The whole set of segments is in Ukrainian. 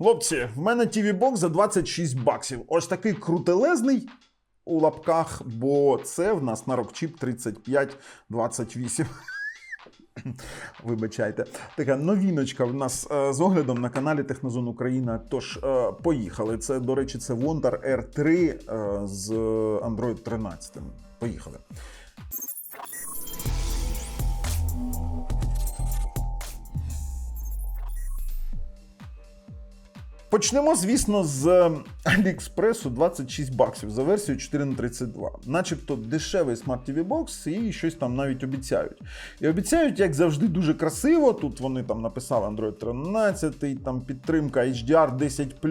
Хлопці, в мене TV Box за 26 баксів. Ось такий крутелезний у лапках, бо це в нас на рокчіп 3528. Вибачайте, така новіночка в нас е, з оглядом на каналі Технозон Україна. Тож е, поїхали. Це, до речі, це Wonder R3 е, з Android 13. Поїхали. Почнемо, звісно, з AliExpress 26 баксів за версію 4 на 32 Начебто дешевий Smart TV Box і щось там навіть обіцяють. І обіцяють, як завжди, дуже красиво. Тут вони там написали Android 13, там підтримка HDR 10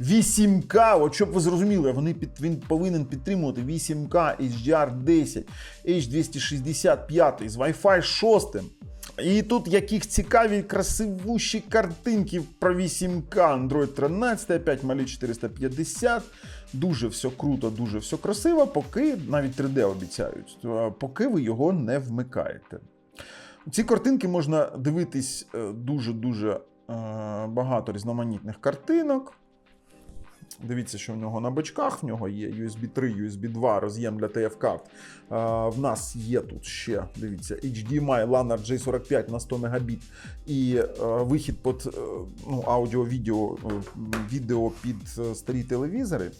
8К. От щоб ви зрозуміли, вони під, він повинен підтримувати 8К, HDR 10, H265 з Wi-Fi 6. І тут яких цікаві красивущі картинки про 8К, Android 13, опять малі 450. Дуже все круто, дуже все красиво, поки навіть 3D обіцяють, поки ви його не вмикаєте. Ці картинки можна дивитись е, дуже-дуже е, багато різноманітних картинок. Дивіться, що в нього на бочках. В нього є USB 3, USB 2, роз'єм для TF-карт. В нас є тут ще, дивіться, HDMI LAN J45 на 100 Мбіт і е, вихід під е, ну, аудіо-відео е, відео під старі телевізори.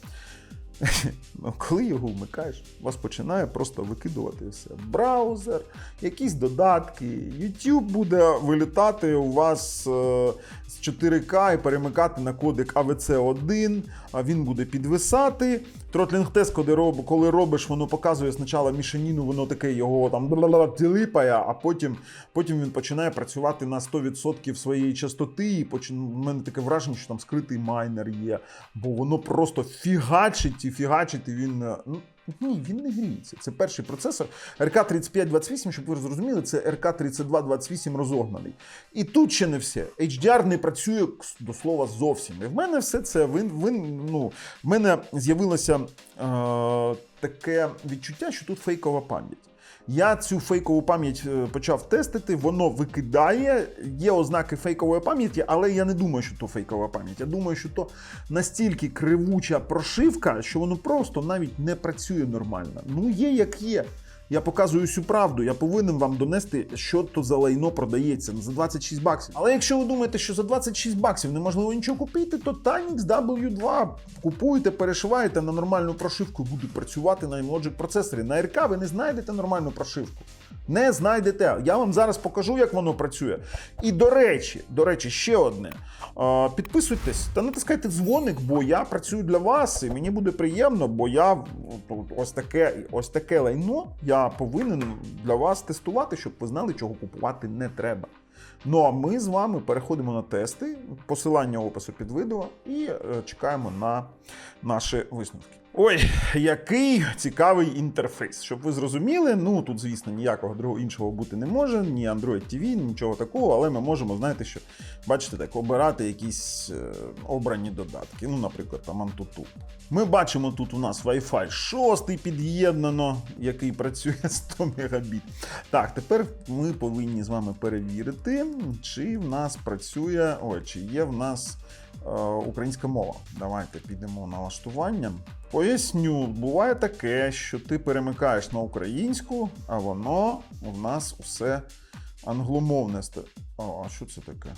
Ну, Коли його вмикаєш, вас починає просто викидувати все. Браузер, якісь додатки, YouTube буде вилітати у вас е, з 4К і перемикати на кодек AVC1, а він буде підвисати. Тротлінг тест, коли, робиш, воно показує спочатку мішаніну, воно таке його там тілипає, а потім, потім він починає працювати на 100% своєї частоти. І почин... У мене таке враження, що там скритий майнер є, бо воно просто фігачить і фігачить, він. е, Ну, ні, він не гріється. Це перший процесор. РК-3528, щоб ви зрозуміли, це РК-3228 розогнаний. І тут ще не все. HDR не працює до слова зовсім. І в мене все це вин, вин, ну, в мене з'явилося е, таке відчуття, що тут фейкова пам'ять. Я цю фейкову пам'ять е, почав тестити, воно викидає. Є ознаки фейкової пам'яті, але я не думаю, що то фейкова пам'ять. Я думаю, що то настільки кривуча прошивка, що воно просто навіть не працює нормально. Ну, є як є. Я показую всю правду. Я повинен вам донести, що то за лайно продається за 26 баксів. Але якщо ви думаєте, що за 26 баксів неможливо нічого купити, то Tanix W2 купуєте, перешиваєте на нормальну прошивку, буде працювати на Logic процесорі. На РК ви не знайдете нормальну прошивку. Не знайдете. Я вам зараз покажу, як воно працює. І до речі, до речі, ще одне. Підписуйтесь та натискайте дзвоник, бо я працюю для вас, і мені буде приємно, бо я ось таке, ось таке лайно я повинен для вас тестувати, щоб ви знали, чого купувати не треба. Ну а ми з вами переходимо на тести, посилання опису під відео і е, чекаємо на наші висновки. Ой, який цікавий інтерфейс. Щоб ви зрозуміли, ну тут, звісно, ніякого другого іншого бути не може, ні Android TV, нічого такого, але ми можемо, знаєте, що бачите, так, обирати якісь е, обрані додатки. Ну, наприклад, там Antutu. Ми бачимо тут у нас Wi-Fi 6 під'єднано, який працює 100 Мбіт. Так, тепер ми повинні з вами перевірити, чи в нас працює, ой, чи є в нас е, українська мова. Давайте підемо на налаштування. Поясню, буває таке, що ти перемикаєш на українську, а воно у нас усе англомовне. О, а що це таке?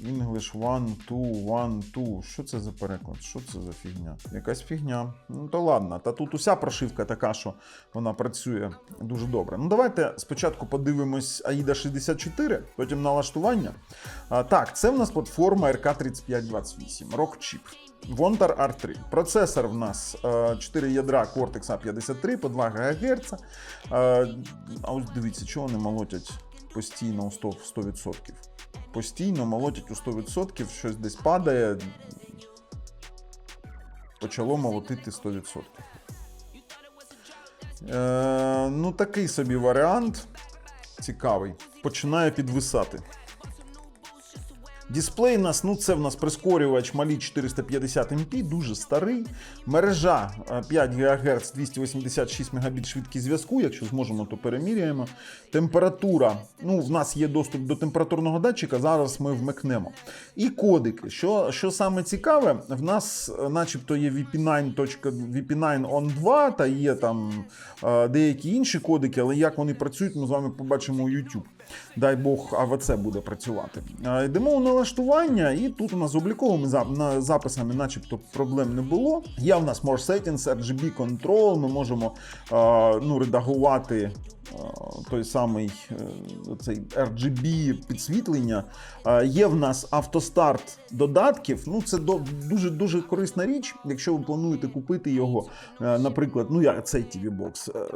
English one, two, one, two. Що це за переклад? Що це за фігня? Якась фігня. Ну то ладно. Та тут уся прошивка така, що вона працює дуже добре. Ну давайте спочатку подивимось AIDA 64, потім налаштування. А, так, це в нас платформа RK3528, Rockchip. Wonder R3. Процесор в нас е, 4 ядра Cortex A53 по 2 ГГц. Е, а ось дивіться, чого вони молотять постійно у 100%. 100%. Постійно молотять у 100%, щось десь падає. Почало молотити 100%. Е, ну, такий собі варіант. Цікавий. Починає підвисати. Дисплей у нас, ну це в нас прискорювач малі 450 МП, дуже старий. Мережа е, 5 ГГц 286 Мбіт швидкість зв'язку. Якщо зможемо, то переміряємо. Температура. Ну, в нас є доступ до температурного датчика. Зараз ми вмикнемо. І кодики. Що, що саме цікаве, в нас, е, начебто, є VP9, VP9 on 2 та є там е, деякі інші кодики, але як вони працюють, ми з вами побачимо у YouTube. Дай Бог, АВЦ буде працювати. Е, Йдемо у налаштування, і тут у нас з обліковими записами, начебто, проблем не було. Є в нас More Settings, RGB Control, ми можемо ну, редагувати. Той самий е, цей RGB підсвітлення. Є в нас автостарт додатків. Ну, це дуже дуже корисна річ, якщо ви плануєте купити його, е, наприклад, ну як цей TV Box е,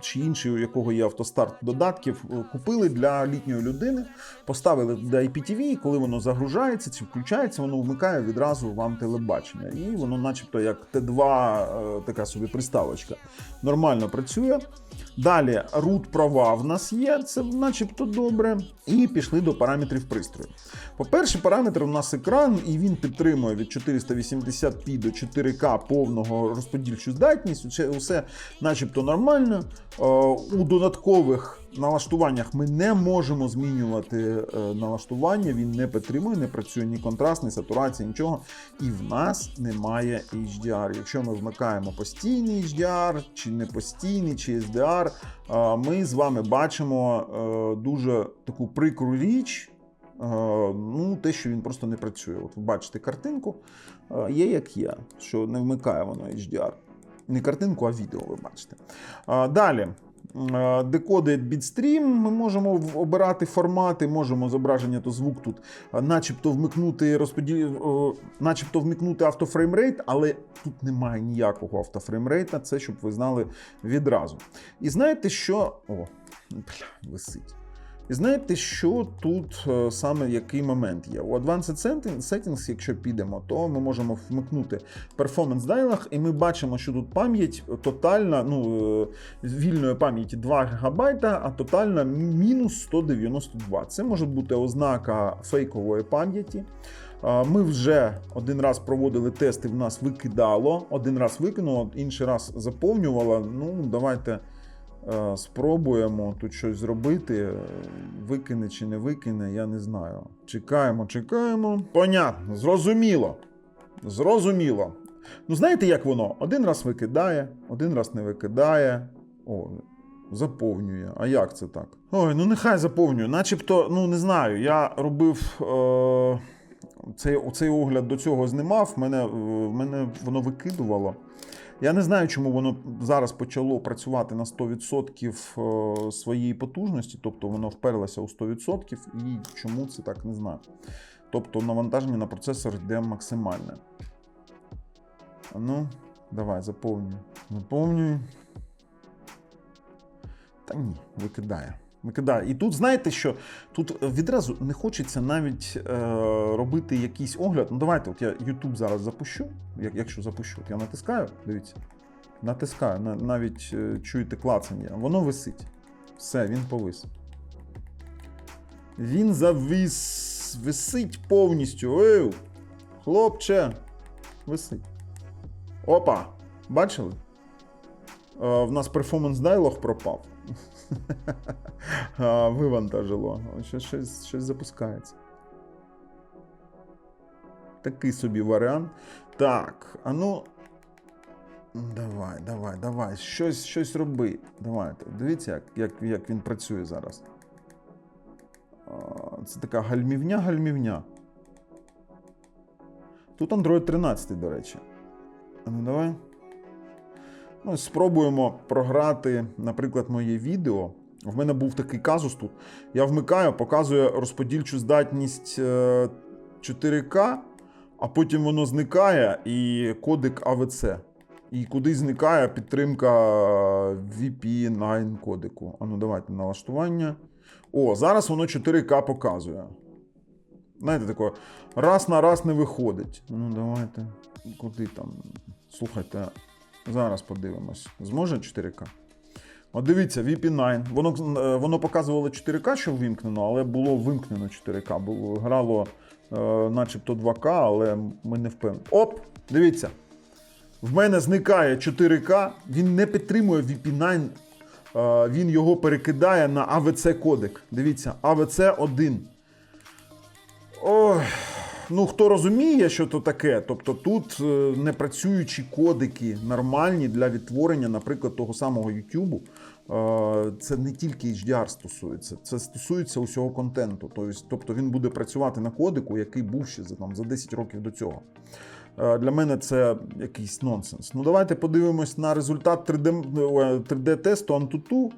чи інший, у якого є автостарт додатків, купили для літньої людини, поставили до IPTV, і коли воно загружається чи включається, воно вмикає відразу вам телебачення. І воно, начебто, як Т2, е, така собі приставочка, нормально працює. Далі root права в нас є, це начебто добре. І пішли до параметрів пристрою. По-перше, параметр у нас екран, і він підтримує від 480p до 4К повного розподільчу здатність. Це усе начебто нормально. Е, У додаткових налаштуваннях ми не можемо змінювати е, налаштування. Він не підтримує, не працює ні контраст, ні сатурація, нічого. І в нас немає HDR. Якщо ми вмикаємо постійний HDR, чи не постійний, чи SDR, е, ми з вами бачимо е, дуже таку прикру річ. Е, Ну, те, що він просто не працює. От ви бачите картинку, е, є як є, що не вмикає воно HDR. Не картинку, а відео ви бачите. Далі. Е, Декоди бітстрім, ми можемо обирати формати, можемо зображення то звук тут, е, начебто вмикнути розподіл, е, начебто вмикнути автофреймрейт, але тут немає ніякого автофреймрейта, це щоб ви знали відразу. І знаєте, що. О, висить. І знаєте, що тут е, саме який момент є? У Advanced Settings, якщо підемо, то ми можемо вмикнути Performance Dialog, і ми бачимо, що тут пам'ять тотальна, ну, е, вільної пам'яті 2 ГБ, а тотальна мінус 192. Це може бути ознака фейкової пам'яті. Ми вже один раз проводили тести, в нас викидало, один раз викинуло, інший раз заповнювало. Ну, давайте спробуємо тут щось зробити. Е, Викине чи не викине, я не знаю. Чекаємо, чекаємо. Понятно, зрозуміло. Зрозуміло. Ну, знаєте, як воно? Один раз викидає, один раз не викидає. О, заповнює. А як це так? Ой, ну нехай заповнює. Начебто, ну не знаю, я робив. Е- цей, цей огляд до цього знімав, мене, е, мене воно викидувало. Я не знаю, чому воно зараз почало працювати на 100% своєї потужності, тобто воно вперлося у 100%, і чому це так не знаю. Тобто навантаження на процесор йде максимальне. Ну, давай, заповнюй. Заповнюй. Та ні, викидає. Викидає. І тут знаєте що? Тут відразу не хочеться навіть е, робити якийсь огляд. Ну давайте, от я YouTube зараз запущу. Як, якщо запущу, от я натискаю, дивіться. Натискаю, на- навіть е, чуєте клацання. Воно висить. Все, він повис. Він завис. Висить повністю. Ей, хлопче. Висить. Опа! Бачили? Е, в нас перформанс dialog пропав. Вивантажило. Щось, щось, щось запускається. Такий собі варіант. Так, а ну. Давай, давай, давай. Щось, щось роби. Давайте. Дивіться, як, як, як він працює зараз. Це така гальмівня, гальмівня. Тут Android 13, до речі. Ну, давай. Ну, спробуємо програти, наприклад, моє відео. В мене був такий казус тут. Я вмикаю, показує розподільчу здатність е, 4К, а потім воно зникає і кодек АВЦ. І кудись зникає підтримка VP9 кодеку. А ну давайте налаштування. О, зараз воно 4К показує. Знаєте, таке, раз на раз не виходить. Ну, давайте. Куди там? Слухайте, зараз подивимось. Зможе 4К? От дивіться, VP9. Воно, е, воно показувало 4К, що вимкнено, але було вимкнено 4К. Було, грало е, начебто 2К, але ми не впевнені. Оп! Дивіться. В мене зникає 4К, він не підтримує VP9, е, він його перекидає на AVC кодек. Дивіться, AVC 1. Ой, ну хто розуміє, що то таке, тобто тут е, не працюючі кодики нормальні для відтворення, наприклад, того самого YouTube. Е, Це не тільки HDR стосується, це стосується усього контенту. Тобто, він буде працювати на кодику, який був ще там, за 10 років до цього. Е, Для мене це якийсь нонсенс. Ну давайте подивимось на результат 3D, ой, 3D-тесту Antutu.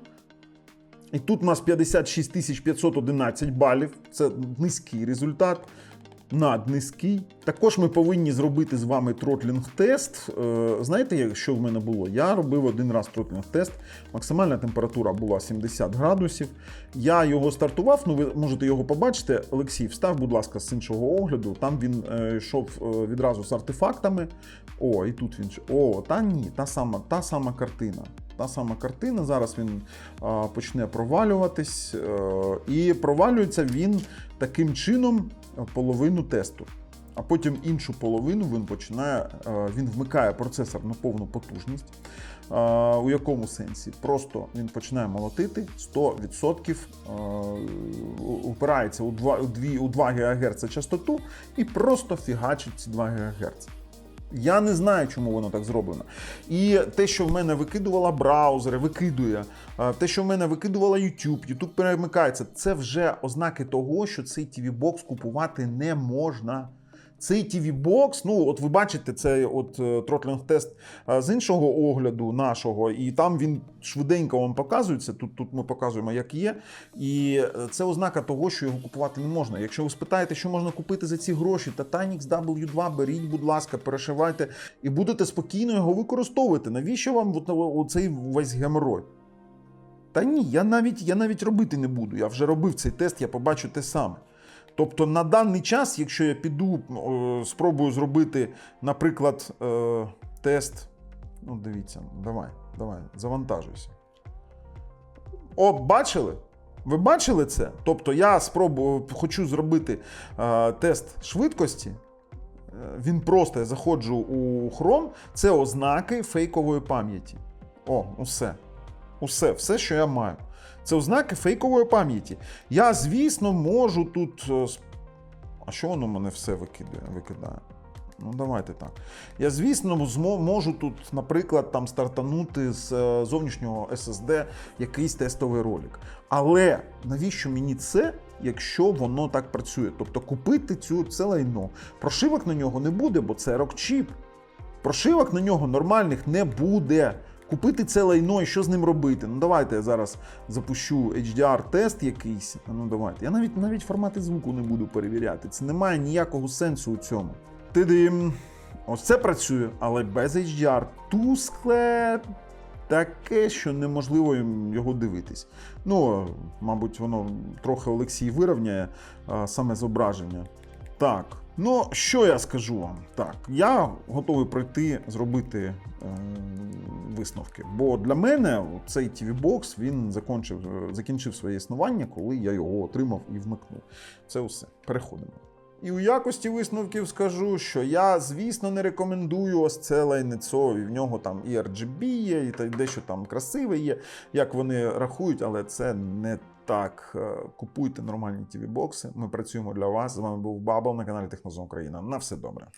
І тут у нас 56 511 балів. Це низький результат. Наднизький. Також ми повинні зробити з вами тротлінг-тест. Е, Знаєте, що в мене було? Я робив один раз тротлінг-тест. Максимальна температура була 70 градусів. Я його стартував. Ну, ви можете його побачити. Олексій, встав, будь ласка, з іншого огляду. Там він е, йшов е, відразу з артефактами. О, і тут він. О, та ні, та сама, та сама картина. Та сама картина. Зараз він а, почне провалюватись. е, і провалюється він таким чином половину тесту. А потім іншу половину він починає, е, він вмикає процесор на повну потужність. Е, У якому сенсі? Просто він починає молотити 100%, е, упирається у 2, у 2, у 2 ГГц частоту і просто фігачить ці 2 ГГц. Я не знаю, чому воно так зроблено. І те, що в мене викидувала браузери, викидує. Те, що в мене викидувала YouTube, YouTube перемикається. Це вже ознаки того, що цей TV бокс купувати не можна. Цей TV бокс, ну от ви бачите, це от тротлінг тест з іншого огляду нашого, і там він швиденько вам показується. Тут, тут ми показуємо, як є. І е, це ознака того, що його купувати не можна. Якщо ви спитаєте, що можна купити за ці гроші, Titanix W2 беріть, будь ласка, перешивайте і будете спокійно його використовувати. Навіщо вам оцей весь геморой? Та ні, я навіть, я навіть робити не буду. Я вже робив цей тест, я побачу те саме. Тобто на даний час, якщо я піду, е, спробую зробити, наприклад, е, тест. Ну, дивіться, давай, давай, завантажуйся. О, бачили? Ви бачили це? Тобто я спробую, хочу зробити е, тест швидкості. Він просто я заходжу у Chrome, це ознаки фейкової пам'яті. О, усе. Усе, все, що я маю. Це ознаки фейкової пам'яті. Я, звісно, можу тут. е, А що воно мене все викидає? викидає? Ну, давайте так. Я, звісно, можу тут, наприклад, там стартанути з е, зовнішнього SSD якийсь тестовий ролик. Але навіщо мені це, якщо воно так працює? Тобто купити цю це лайно. Прошивок на нього не буде, бо це рокчіп. Прошивок на нього нормальних не буде. Купити це лайно і що з ним робити? Ну давайте я зараз запущу HDR-тест якийсь. Ну давайте. Я навіть навіть формати звуку не буду перевіряти. Це не має ніякого сенсу у цьому. Тидим. Ось це працює, але без HDR. Тускле таке, що неможливо його дивитись. Ну, мабуть, воно трохи Олексій вирівняє саме зображення. Так, ну що я скажу вам? Так, я готовий пройти зробити е, висновки. Бо для мене цей TV Box він закінчив, закінчив своє існування, коли я його отримав і вмикнув. Це все. Переходимо. І у якості висновків скажу, що я, звісно, не рекомендую ось це лайнецо, і в нього там і RGB є, і дещо там красиве є, як вони рахують, але це не так. Е, Купуйте нормальні TV-бокси. Ми працюємо для вас. З вами був Бабл на каналі Технозон Україна. На все добре.